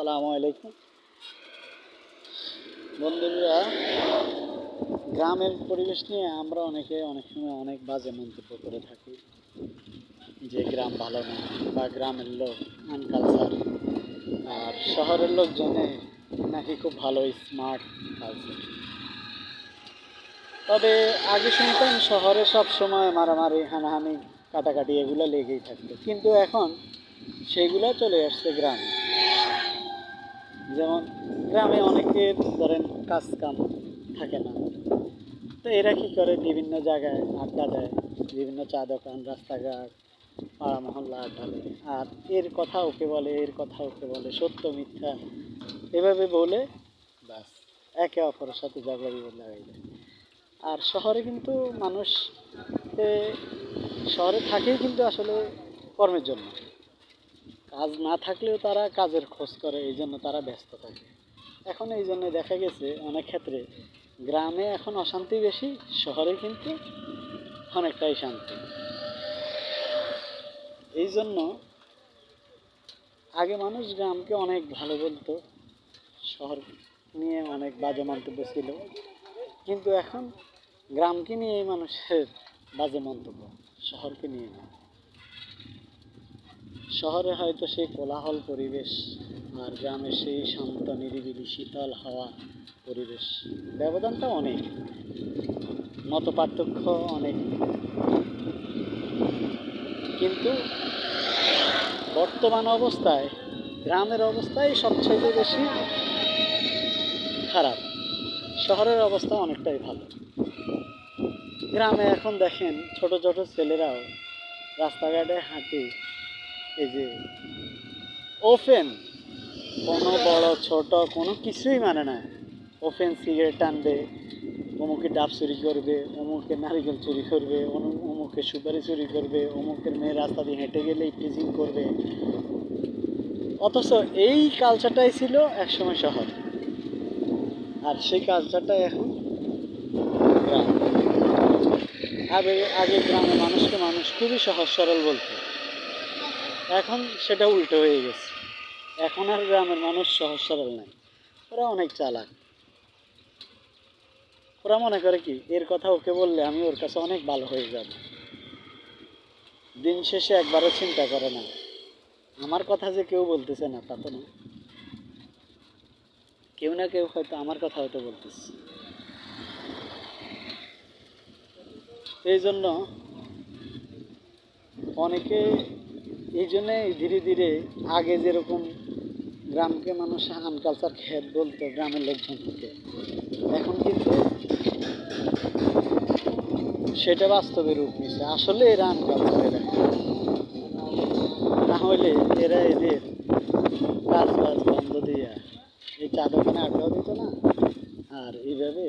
আসসালামু আলাইকুম। বন্ধুরা, গ্রামের পরিবেশ নিয়ে আমরা অনেকে অনেক সময় অনেক বাজে মন্তব্য করে থাকি যে গ্রাম ভালো না বা গ্রামের লোক আনকালচার আর শহরের লোকজনে নাকি খুব ভালো স্মার্ট কালচার তবে আগে শুনতাম শহরে সব সময় মারামারি, হানাহানি, কাটাকাটি এগুলো লেগেই থাকতো। কিন্তু এখন সেইগুলো চলে আসছে গ্রামে। যেমন গ্রামে অনেকের ধরেন কাজ কাম থাকে না। তো এরা কী করে? বিভিন্ন জায়গায় আড্ডা দেয়, বিভিন্ন চা দোকান, রাস্তাঘাট, পাড়া মহল্লা আড্ডা দেয়। আর এর কথা ওকে বলে, এর কথা ওকে বলে, সত্য, মিথ্যা এভাবে বলে ব্যাস, একে অপরের সাথে ঝগড়া বিবাদ লাগাই দেয়। আর শহরে কিন্তু মানুষ শহরে থাকেই কিন্তু আসলে কর্মের জন্য। কাজ না থাকলেও তারা কাজের খোঁজ করে, এই জন্য তারা ব্যস্ত থাকে। এখন এই জন্য দেখা গেছে অনেক ক্ষেত্রে গ্রামে এখন অশান্তি বেশি, শহরে কিন্তু অনেকটাই শান্তি। এই জন্য আগে মানুষ গ্রামকে অনেক ভালো বলতো, শহর নিয়ে অনেক বাজে মন্তব্য ছিল। কিন্তু এখন গ্রামকে নিয়ে মানুষের বাজে মন্তব্য, শহরকে নিয়ে না। শহরে হয়তো সেই কোলাহল পরিবেশ আর গ্রামের সেই শান্ত, নিরিবিলি, শীতল হাওয়া পরিবেশ। ব্যবধানটা অনেক, মত পার্থক্য অনেক। কিন্তু বর্তমান অবস্থায়, গ্রামের অবস্থায় সবচেয়ে বেশি খারাপ। শহরের অবস্থা অনেকটাই ভালো। গ্রামে এখন দেখেন ছোট ছোট ছেলেরাও রাস্তাঘাটে হাঁটে এই যে ওপেন কোনো বড়, ছোট, কোনো কিছুই মানে না। ওফেন সিগারেট টানবে, অমুকে ডাব চুরি করবে, অমুকে নারিকেল চুরি করবে, অমু- অমুকে সুপারি চুরি করবে, অমুকের মেয়ে রাস্তা দিয়ে হেঁটে গেলেই ফ্রিজিং করবে। অথচ এই কালচারটাই ছিল একসময় শহর। আর সেই কালচারটা এখন গ্রাম। আগে আগে গ্রামে মানুষকে মানুষ খুবই সহজ সরল বলতো। এখন সেটা উল্টো হয়ে গেছে। এখন আর গ্রামের মানুষ সহজ সরল নাই। ওরা অনেক চালাক। ওরা মনে করে কি, এর কথা ওকে বললে আমি ওর কাছে অনেক ভালো হয়ে যাব। দিন শেষে একবারও চিন্তা করে না। আমার কথা যে কেউ বলতেছে না, তা তো না। কেউ না কেউ হয়তো আমার কথা হয়তো বলতেছে। এই জন্য অনেকে এই জন্যে ধীরে ধীরে আগে যেরকম গ্রামকে মানুষ আনকালচার খেত বলতো গ্রামের লোকজনকে এখন কিন্তু সেটা বাস্তবে রূপ নিচ্ছে আসলে এরা আনকালচার এরা। না হলে এরা এদের কাজ বাজ বন্ধ দিয়ে এই চা দোকানে আড্ডাও দিত না। আর এইভাবে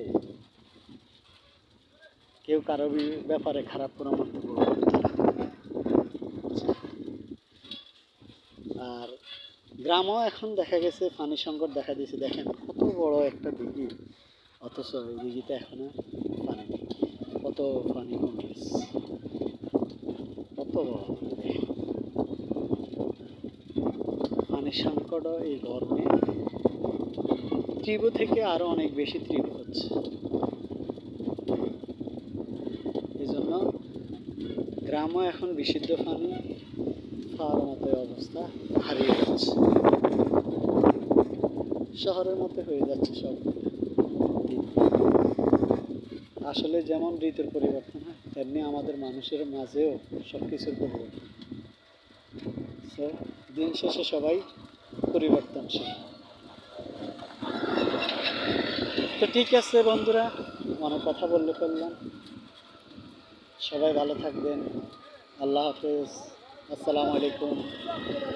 কেউ কারও ব্যাপারে খারাপ কোনো মন্তব্য করতো না। আর গ্রামও এখন দেখা গেছে পানি সংকট দেখা দিয়েছে। দেখেন, কত বড় একটা দিঘি অথচ এই দিঘিতে এখনও পানি কত পানি কমে কত বড়। পানির সংকটও এই গরমে তীব্র থেকে আরও অনেক বেশি তীব্র হচ্ছে। এই জন্য গ্রামও এখন বিশুদ্ধ পানি খাওয়ার মতো অবস্থা হারিয়ে যাচ্ছে। শহরের মতো হয়ে যাচ্ছে সব। আসলে যেমন ঋতুর পরিবর্তন হয় তেমনি আমাদের মানুষের মাঝেও সব কিছুর পরিবর্তন। So, দিন শেষে সবাই পরিবর্তনশীল। তো ঠিক আছে বন্ধুরা অনেক কথা বললে করলাম। সবাই ভালো থাকবেন। আল্লাহ হাফেজ। আসসালামু আলাইকুম।